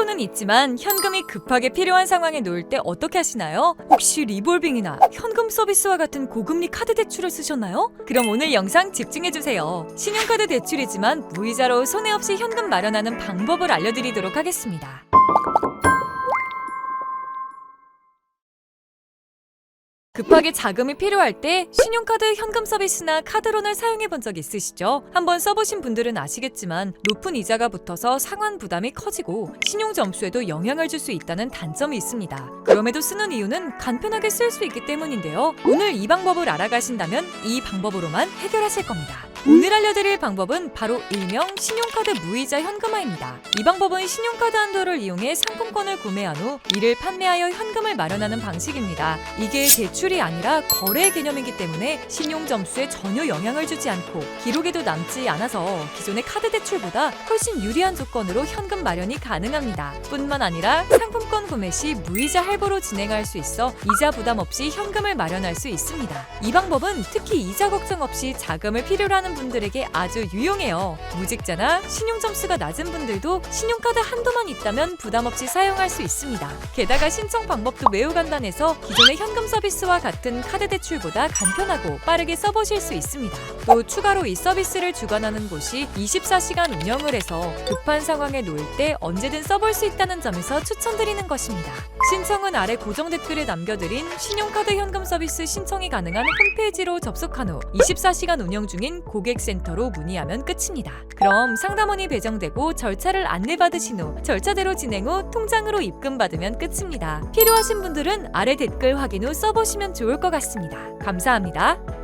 돈은 있지만 현금이 급하게 필요한 상황에 놓일 때 어떻게 하시나요? 혹시 리볼빙이나 현금 서비스와 같은 고금리 카드 대출을 쓰셨나요? 그럼 오늘 영상 집중해주세요. 신용카드 대출이지만 무이자로 손해 없이 현금 마련하는 방법을 알려드리도록 하겠습니다. 급하게 자금이 필요할 때 신용카드 현금 서비스나 카드론을 사용해 본 적 있으시죠? 한번 써보신 분들은 아시겠지만 높은 이자가 붙어서 상환 부담이 커지고 신용 점수에도 영향을 줄 수 있다는 단점이 있습니다. 그럼에도 쓰는 이유는 간편하게 쓸 수 있기 때문인데요. 오늘 이 방법을 알아가신다면 이 방법으로만 해결하실 겁니다. 오늘 알려드릴 방법은 바로 일명 신용카드 무이자 현금화입니다. 이 방법은 신용카드 한도를 이용해 상품권을 구매한 후 이를 판매하여 현금을 마련하는 방식입니다. 이게 대출이 아니라 거래 개념이기 때문에 신용 점수에 전혀 영향을 주지 않고 기록에도 남지 않아서 기존의 카드 대출보다 훨씬 유리한 조건으로 현금 마련이 가능합니다. 뿐만 아니라 상품권 구매 시 무이자 할부로 진행할 수 있어 이자 부담 없이 현금을 마련할 수 있습니다. 이 방법은 특히 이자 걱정 없이 자금을 필요로 하는 분들에게 아주 유용해요. 무직자나 신용 점수가 낮은 분들도 신용카드 한도만 있다면 부담 없이 사용할 수 있습니다. 게다가 신청 방법도 매우 간단해서 기존의 현금 서비스와 같은 카드 대출보다 간편하고 빠르게 써보실 수 있습니다. 또 추가로 이 서비스를 주관하는 곳이 24시간 운영을 해서 급한 상황에 놓일 때 언제든 써볼 수 있다는 점에서 추천드리는 것입니다. 신청은 아래 고정 댓글에 남겨드린 신용카드 현금 서비스 신청이 가능한 홈페이지로 접속한 후 24시간 운영 중인 고객센터로 문의하면 끝입니다. 그럼 상담원이 배정되고 절차를 안내받으신 후 절차대로 진행 후 통장으로 입금받으면 끝입니다. 필요하신 분들은 아래 댓글 확인 후 써보시면 좋을 것 같습니다. 감사합니다.